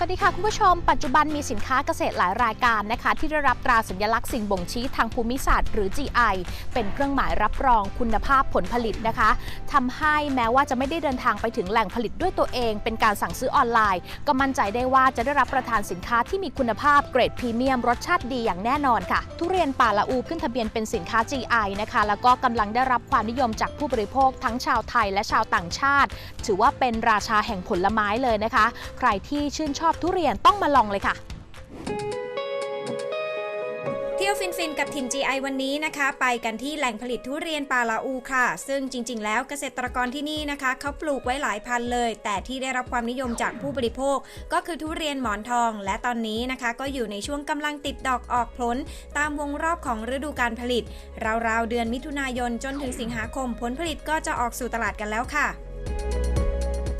สวัสดีค่ะคุณผู้ชม ปัจจุบันมีสินค้าเกษตรหลายรายการนะคะ ที่ได้รับตราสัญลักษณ์สิ่งบ่งชี้ทางภูมิศาสตร์หรือ GI เป็นเครื่องหมายรับรองคุณภาพผลผลิตนะคะทำให้แม้ว่าจะไม่ได้เดินทางไปถึงแหล่งผลิตด้วยตัวเอง เป็นการสั่งซื้อออนไลน์ ก็มั่นใจได้ว่าจะได้รับประทานสินค้าที่มีคุณภาพเกรดพรีเมียมรสชาติดีอย่างแน่นอนค่ะ ทุเรียนป่าละอูขึ้นทะเบียนเป็นสินค้า GI นะคะ แล้วก็กำลังได้รับความนิยมจากผู้บริโภคทั้งชาวไทยและชาวต่างชาติ ถือว่าเป็นราชาแห่งผลไม้เลยนะคะ ใครที่ชื่นชอบทุเรียนต้องมาลองเลยค่ะเที่ยวฟินฟินกับทิน GI วันนี้นะคะ ไปกันที่แหล่งผลิตทุเรียนปาลาอูค่ะ ซึ่งจริง ๆ แล้วเกษตรกรที่นี่นะคะเขาปลูกไว้หลายพันเลย แต่ที่ได้รับความนิยมจากผู้บริโภค ก็คือทุเรียนหมอนทอง และตอนนี้นะคะก็อยู่ในช่วงกำลังติดดอกออกผล ตามวงรอบของฤดูการผลิต ราวๆ เดือนมิถุนายนจนถึงสิงหาคมผลผลิตก็จะออกสู่ตลาดกันแล้วค่ะ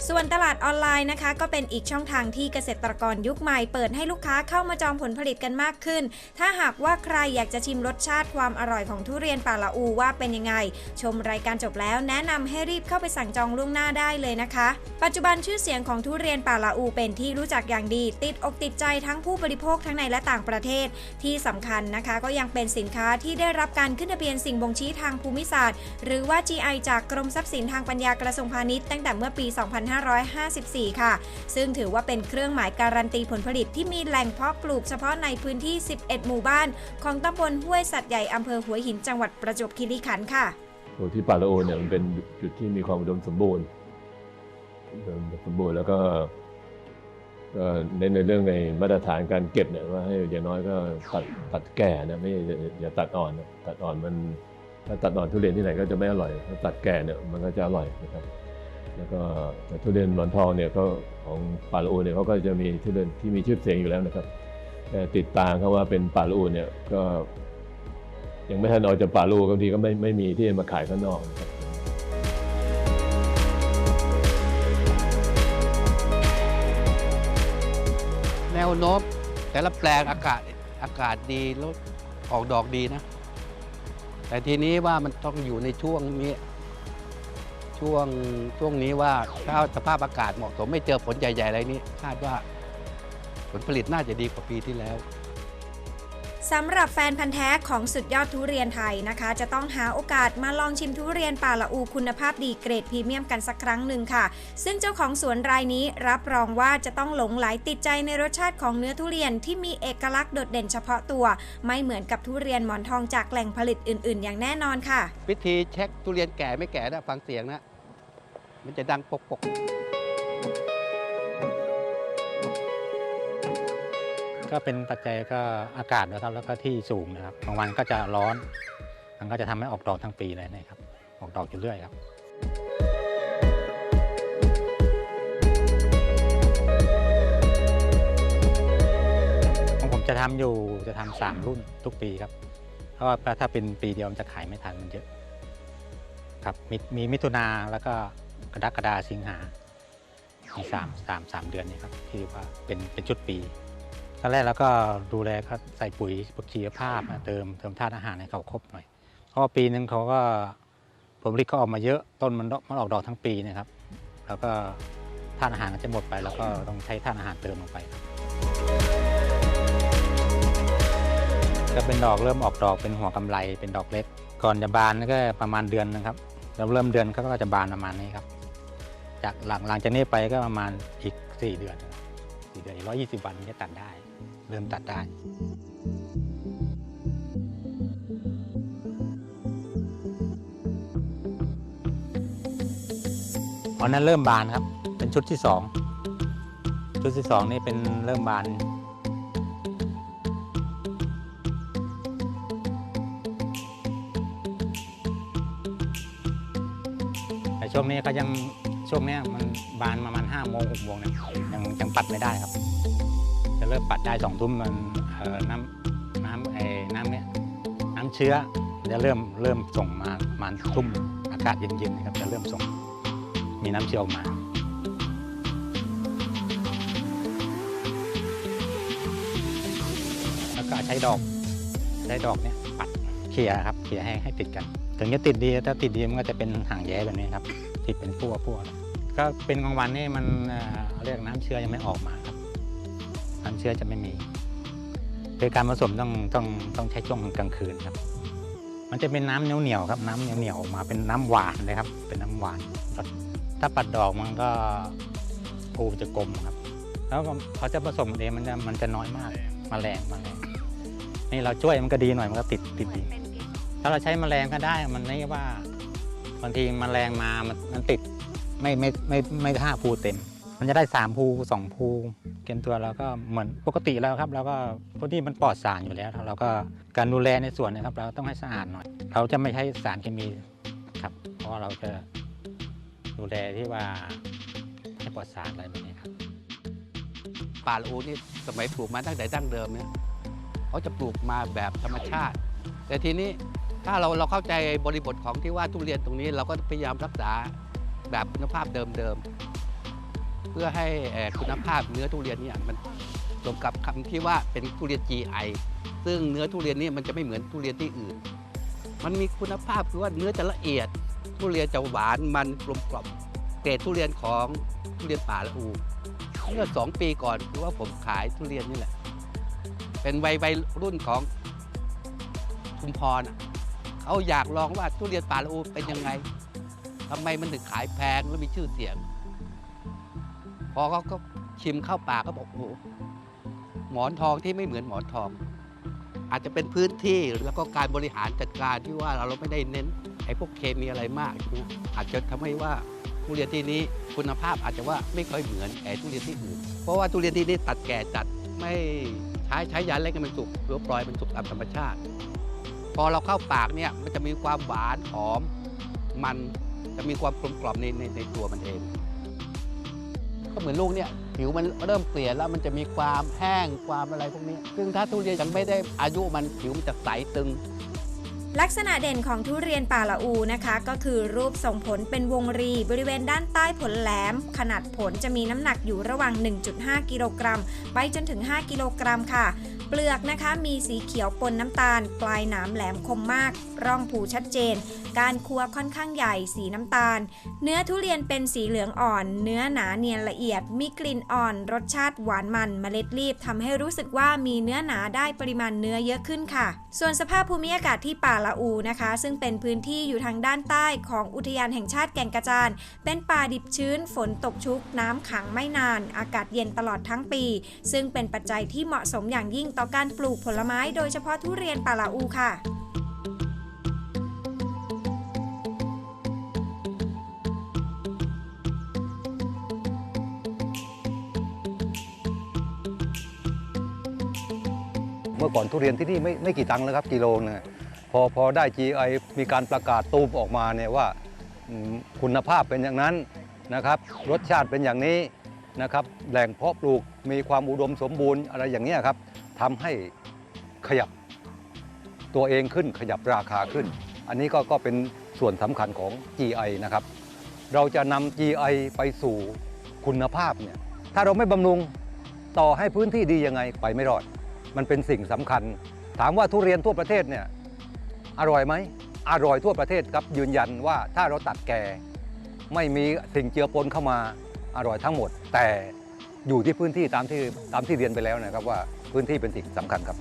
ส่วนตลาดออนไลน์นะคะ ก็เป็นอีกช่องทางที่เกษตรกรยุคใหม่เปิดให้ลูกค้าเข้ามาจองผลผลิตกันมากขึ้น ถ้าหากว่าใครอยากจะชิมรสชาติความอร่อยของทุเรียนป่าละอูว่าเป็นยังไง ชมรายการจบแล้วแนะนำให้รีบเข้าไปสั่งจองล่วงหน้าได้เลยนะคะ ปัจจุบันชื่อเสียงของทุเรียนป่าละอูเป็นที่รู้จักอย่างดี ติดอกติดใจทั้งผู้บริโภคทั้งในและต่างประเทศ ที่สำคัญนะคะ ก็ยังเป็นสินค้าที่ได้รับการขึ้นทะเบียนสิ่งบ่งชี้ทางภูมิศาสตร์ หรือว่า GI จากกรมทรัพย์สินทางปัญญากระทรวงพาณิชย์ตั้งแต่เมื่อปี2554 ค่ะ ซึ่งถือว่าเป็นเครื่องหมายการันตีผลผลิตที่มีแหล่งเพาะปลูกเฉพาะในพื้นที่ 11 หมู่บ้าน ของตำบลห้วยสัตว์ใหญ่อำเภอหัวหินจังหวัดประจวบคีรีขันธ์ค่ะโดยที่ป่าละโอเนี่ยมันเป็นจุดที่มีความอุดมสมบูรณ์อุดมสมบูรณ์แล้วก็ก็เน้นในเรื่องในมาตรฐานการเก็บเนี่ยว่าให้อย่างน้อยก็ตัดตัดแก่นะไม่อย่าตัดอ่อนนะตัดอ่อนมันถ้าตัดอ่อนทุเรียนที่ไหนก็จะไม่อร่อยถ้าตัดแก่เนี่ยมันก็จะอร่อยนะครับ แล้วก็ทุเรียนหมอนทองเนี่ยก็ของป่าละโอเนี่ยเขาก็จะมีทุเรียนที่มีชื่อเสียงอยู่แล้วนะครับแต่ติดตามเขาว่าเป็นป่าละโอเนี่ยก็ยังไม่ทันออกจากป่าลูบางทีก็ไม่ไม่มีที่จะมาขายข้างนอกนะครับแนวโน้มแต่ละแปลงอากาศอากาศดีแล้วออกดอกดีนะ แต่ทีนี้ว่ามันต้องอยู่ในช่วงนี้ ช่วงช่วงนี้ว่าถ้าสภาพอากาศเหมาะสมไม่เจอฝนใหญ่ๆอะไรนี้คาดว่าผลผลิตน่าจะดีกว่าปีที่แล้วสำหรับแฟนพันธ์แท้ของสุดยอดทุเรียนไทยนะคะ จะต้องหาโอกาสมาลองชิมทุเรียนป่าละอูคุณภาพดีเกรดพรีเมียมกันสักครั้งหนึ่งค่ะ ซึ่งเจ้าของสวนรายนี้รับรองว่าจะต้องหลงไหลติดใจในรสชาติของเนื้อทุเรียนที่มีเอกลักษณ์โดดเด่นเฉพาะตัว ไม่เหมือนกับทุเรียนหมอนทองจากแหล่งผลิตอื่น ๆ อย่างแน่นอนค่ะ วิธีเช็คทุเรียนแก่ไม่แก่นะฟังเสียงนะ มันจะดังปกปกก็เป็นปัจจัยก็อากาศนะครับแล้วก็ที่สูงนะครับบางวันก็จะร้อน มันก็จะทำให้ออกดอกทั้งปีเลยนะครับ ออกดอกอยู่เรื่อยครับของผมจะทำอยู่จะทำสามรุ่นทุกปีครับ เพราะว่าถ้าเป็นปีเดียวมันจะขายไม่ทันมันเยอะครับมีมีมิถุนาแล้วก็ รกฎาสิงหามีสามสามสามเดือนเนี่ยครับที่ว่าเป็นเป็นชุดปีตอนแรกเราก็ดูแลเขาใส่ปุ๋ยปุ๋ชีวภาพมาเติมเติมธาตุอาหารให้เขาครบหน่อย เพราะว่าปีหนึ่งเขาก็ผลผลิตเขาออกมาเยอะต้นมันดอกมันออกดอกทั้งปีนะครับ แล้วก็ธาตุอาหารก็จะหมดไป แล้วก็ต้องใช้ธาตุอาหารเติมลงไปครับก็เป็นดอกเริ่มออกดอกเป็นหัวกำไรเป็นดอกเล็ก ก่อนจะบานก็ประมาณเดือนนะครับเราเริ่มเดือนเขาก็จะบานประมาณนี้ครับ จากหลังหลังจากนี้ไปก็ประมาณอีก 4 เดือนครับสี่เดือนร้อยยี่สิบวันจะตัดได้ เริ่มตัดได้ตอนนั้นเริ่มบานครับ เป็นชุดที่สองชุดที่สองนี่เป็นเริ่มบานแต่ช่วงนี้ก็ยัง ช่วงนี้มันบานประมาณห้าโมงหกโมงเนี่ยยังยังปัดไม่ได้ครับ จะเริ่มปัดได้สองทุ่มมันน้ำน้ำไอ้น้ำเนี้ยน้ำเชื้อจะเริ่มเริ่มส่งมาประมาณทุ่มอากาศเย็นๆนะครับจะเริ่มส่งมีน้ำเชื้อออกมาแล้วก็ใช้ดอกใช้ดอกเนี้ยปัดเคลียครับเคลียให้ให้ติดกัน ถึงจะติดดีถ้าติดดีมันก็จะเป็นหางแย้แบบนี้ครับ ติดเป็นพั่วพั่วก็เป็นกลางวันนี่มันเอ่อเรียกน้ำเชื้อยังไม่ออกมาครับ น้ำเชื้อจะไม่มีคือการผสมต้องต้องต้องใช้ช่วงกลางคืนครับ มันจะเป็นน้ำเหนียวเหนียวๆครับ น้ำเหนียวเหนียวๆออกมาเป็นน้ำหวานเลยครับ เป็นน้ำหวาน ถ้าปัดดอกมันก็ภูจะกลมครับ แล้วก็พอจะผสมเองมันจะมันจะน้อยมากมแมลงแมลงนี่เราช่วยมันก็ดีหน่อยมันก็ติดติดดี ถ้าเราใช้แมลงก็ได้มันไม่ว่า บางทีแมลงมามันติดไม่ไม่ไม่ไม่ห้าภูเต็ม มันจะได้สามภูสองภูเกณฑ์ตัวเราก็เหมือนปกติแล้วครับเราก็พวกนี้มันปลอดสารอยู่แล้วเราก็การดูแลในส่วนนะครับ เราต้องให้สะอาดหน่อย เราจะไม่ใช้สารเคมีครับ เพราะเราจะดูแลที่ว่าให้ปลอดสารอะไรแบบนี้ครับป่าละอูนี่สมัยปลูกมาตั้งแต่ดั้งเดิมเนี่ยเขาจะปลูกมาแบบธรรมชาติ แต่ทีนี้ ถ้าเราเราเข้าใจบริบทของที่ว่าทุเรียนตรงนี้เราก็พยายามรักษาแบบคุณภาพเดิมๆ เพื่อให้คุณภาพเนื้อทุเรียนเนี่ยมันสมกับคำที่ว่าเป็นทุเรียน GI ซึ่งเนื้อทุเรียนนี่มันจะไม่เหมือนทุเรียนที่อื่น มันมีคุณภาพคือว่าเนื้อจะละเอียด ทุเรียนจะหวานมันกลมกล่อมเกรดทุเรียนของทุเรียนป่าละอูเมื่อสองปีก่อนคือว่าผมขายทุเรียนนี่แหละ เป็นวัยวัยรุ่นของชุมพรอะ เขาอยากลองว่าทุเรียนป่าละอูเป็นยังไงทำไมมันถึงขายแพงแล้วมีชื่อเสียง พอเขาก็ชิมเข้าปากก็บอกโอ้หมอนทองที่ไม่เหมือนหมอนทอง อาจจะเป็นพื้นที่แล้วก็การบริหารจัดการที่ว่าเราไม่ได้เน้นไอ้พวกเคมีอะไรมาก อางเงี้ยอาจจะทำให้ว่าทุเรียนที่นี้คุณภาพอาจจะว่าไม่ค่อยเหมือนไอ้ทุเรียนที่อื่น เพราะว่าทุเรียนที่นี่ตัดแก่จัดไม่ใช้ใช้ยาเล่นกันมันสุกหรือปล่อยมันสุกตามธรรมชาติ พอเราเข้าปากเนี่ยมันจะมีความหวานหอม มันจะมีความกลมกล่อมในในในตัวมันเอง ก็เหมือนลูกเนี่ยผิวมันเริ่มเปลี่ยนแล้วมันจะมีความแห้งความอะไรพวกนี้ ซึ่งถ้าทุเรียนยังไม่ได้อายุมันผิวมันจะใสตึง ลักษณะเด่นของทุเรียนป่าละอูนะคะ ก็คือรูปส่งผลเป็นวงรีบริเวณด้านใต้ผลแหลม ขนาดผลจะมีน้ำหนักอยู่ระหว่าง 1.5 กิโลกรัมไปจนถึง 5 กิโลกรัมค่ะ เปลือกนะคะมีสีเขียวปนน้ำตาล ปลายหนามแหลมคมมาก ร่องผูชัดเจน การคัวค่อนข้างใหญ่สีน้ำตาล เนื้อทุเรียนเป็นสีเหลืองอ่อน เนื้อหนาเนียนละเอียด มีกลิ่นอ่อน รสชาติหวานมันเมล็ดรีบทำให้รู้สึกว่ามีเนื้อหนาได้ปริมาณเนื้อเยอะขึ้นค่ะ ส่วนสภาพภูมิอากาศที่ป่าละอูนะคะ ซึ่งเป็นพื้นที่อยู่ทางด้านใต้ของอุทยานแห่งชาติแก่งกระจาน เป็นป่าดิบชื้น ฝนตกชุก น้ำขังไม่นาน อากาศเย็นตลอดทั้งปี ซึ่งเป็นปัจจัยที่เหมาะสมอย่างยิ่งต่อการปลูกผลไม้โดยเฉพาะทุเรียนป่าละอูค่ะ เมื่อก่อนทุเรียนที่นี่ไม่ไม่กี่ตังค์แล้วครับกิโลนึงอะพอพอได้ GI มีการประกาศตูมออกมาเนี่ยว่าอืมคุณภาพเป็นอย่างนั้นนะครับ รสชาติเป็นอย่างนี้นะครับ แหล่งเพาะปลูกมีความอุดมสมบูรณ์อะไรอย่างเงี้ยครับ ทำให้ขยับตัวเองขึ้นขยับราคาขึ้น อันนี้ก็ก็เป็นส่วนสำคัญของ GI นะครับ เราจะนำ GI ไปสู่คุณภาพเนี่ยถ้าเราไม่บำรุงต่อให้พื้นที่ดียังไงไปไม่รอด มันเป็นสิ่งสำคัญ ถามว่าทุเรียนทั่วประเทศเนี่ยอร่อยไหมอร่อยทั่วประเทศครับยืนยันว่าถ้าเราตัดแก่ ไม่มีสิ่งเจือปนเข้ามาอร่อยทั้งหมด แต่อยู่ที่พื้นที่ตามที่ตามที่เรียนไปแล้วนะครับว่า พื้นที่เป็นสิ่งสำคัญครับ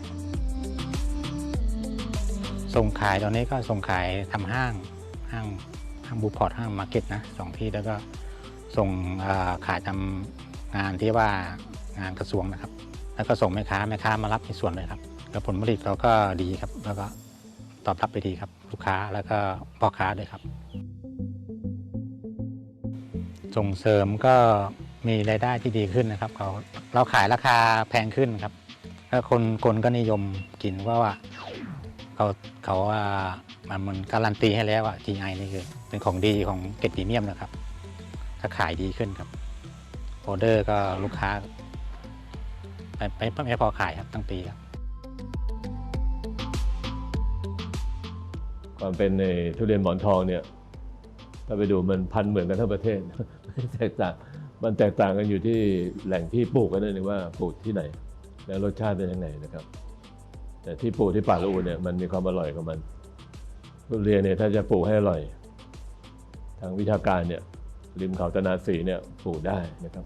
ส่งขายตอนนี้ก็ส่งขายทำห้างห้างห้างบูพอร์ตห้างมาร์เก็ตนะสองที่แล้วก็ส่งเอ่อขายทำงานที่ว่างานกระทรวงนะครับ แล้วก็ส่งแม่ค้าแม่ค้ามารับในส่วนเลยครับแล้วผลผลิตเราก็ดีครับ แล้วก็ตอบรับไปดีครับ ลูกค้าแล้วก็พ่อค้าด้วยครับ ส่งเสริมก็มีรายได้ที่ดีขึ้นนะครับ เขาเราขายราคาแพงขึ้นครับ แล้วคนคนก็นิยมกินเพราะว่าเขาเขาว่ามันมันการันตีให้แล้วว่า GI นี่คือเป็นของดีของเกรดพรีเมียมนะครับถ้าขายดีขึ้นครับออเดอร์ก็ลูกค้าไปไปไม่พอขายครับตั้งปีครับความเป็นในทุเรียนหมอนทองเนี่ยถ้าไปดูมันพันเหมือนกันทั้งประเทศแตกต่างมันแตกต่างกันอยู่ที่แหล่งที่ปลูกกันนั่นเองว่าปลูกที่ไหน แล้วรสชาติเป็นยังไงนะครับ แต่ที่ปลูกที่ป่าละอูเนี่ยมันมีความอร่อยของมันทุเรียนเนี่ยถ้าจะปลูกให้อร่อย ทางวิชาการเนี่ยริมเขาตะนาสีเนี่ยปลูกได้นะครับ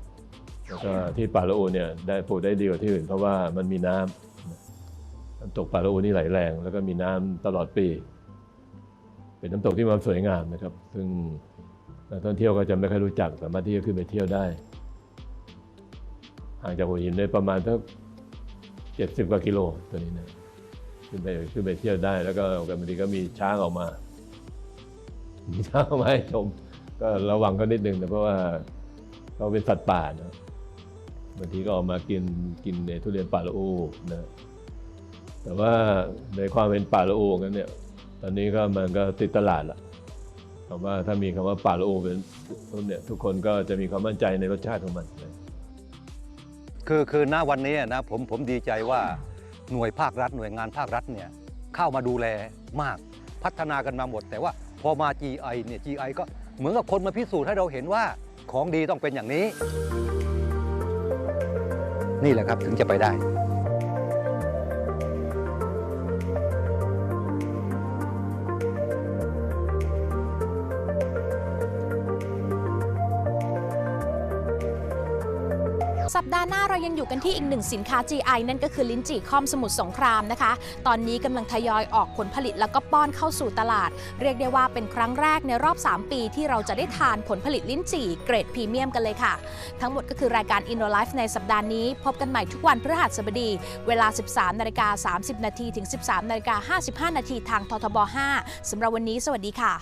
แล้วก็ที่ป่าละอูเนี่ยได้ปลูกได้ดีกว่าที่อื่น เพราะว่ามันมีน้ำน้ำตกป่าละอูนี่ไหลแรง แล้วก็มีน้ำตลอดปี เป็นน้ำตกที่มันสวยงามนะครับ ซึ่งนักท่องเที่ยวก็จะไม่ค่อยรู้จักสามารถที่จะขึ้นไปเที่ยวได้ห่างจากหัวหินได้ประมาณสัก เจ็ดสิบกว่ากิโลตัวนี้นะขึ้นไปขึ้นไปเที่ยวได้แล้วก็บางทีก็มีช้างออกมา มีช้างออกมาให้ชม ก็ระวังเขานิดนึงนะเพราะว่าเขาเป็นสัตว์ป่านะบางทีก็ออกมากินกินในทุเรียนป่าละอูนะแต่ว่าในความเป็นป่าละอูกันเนี่ย ตอนนี้ก็มันก็ติดตลาดละคำว่าถ้ามีคำว่าป่าละอูเป็นต้นเนี่ยทุกคนก็จะมีความมั่นใจในรสชาติของมันนะ คือคือณวันนี้นะผมผมดีใจว่าหน่วยภาครัฐ หน่วยงานภาครัฐเนี่ยเข้ามาดูแลมากพัฒนากันมาหมด แต่ว่าพอมา GI เนี่ย GI ก็เหมือนกับคนมาพิสูจน์ให้เราเห็นว่าของดีต้องเป็นอย่างนี้ นี่แหละครับถึงจะไปได้ สัปดาห์หน้าเรายังอยู่กันที่อีกหนึ่งสินค้า GI นั่นก็คือลิ้นจี่คอมสมุทรสงครามนะคะ ตอนนี้กำลังทยอยออกผลผลิตแล้วก็ป้อนเข้าสู่ตลาด เรียกได้ว่าเป็นครั้งแรกในรอบ 3 ปีที่เราจะได้ทานผลผลิตลิ้นจี่เกรดพรีเมียมกันเลยค่ะ ทั้งหมดก็คือรายการ Inno Life ในสัปดาห์นี้ พบกันใหม่ทุกวันพฤหัสบดี เวลา 13นาฬิกา30นาทีถึง 13นาฬิกา55นาทีทางททบ 5สำหรับวันนี้ สวัสดีค่ะ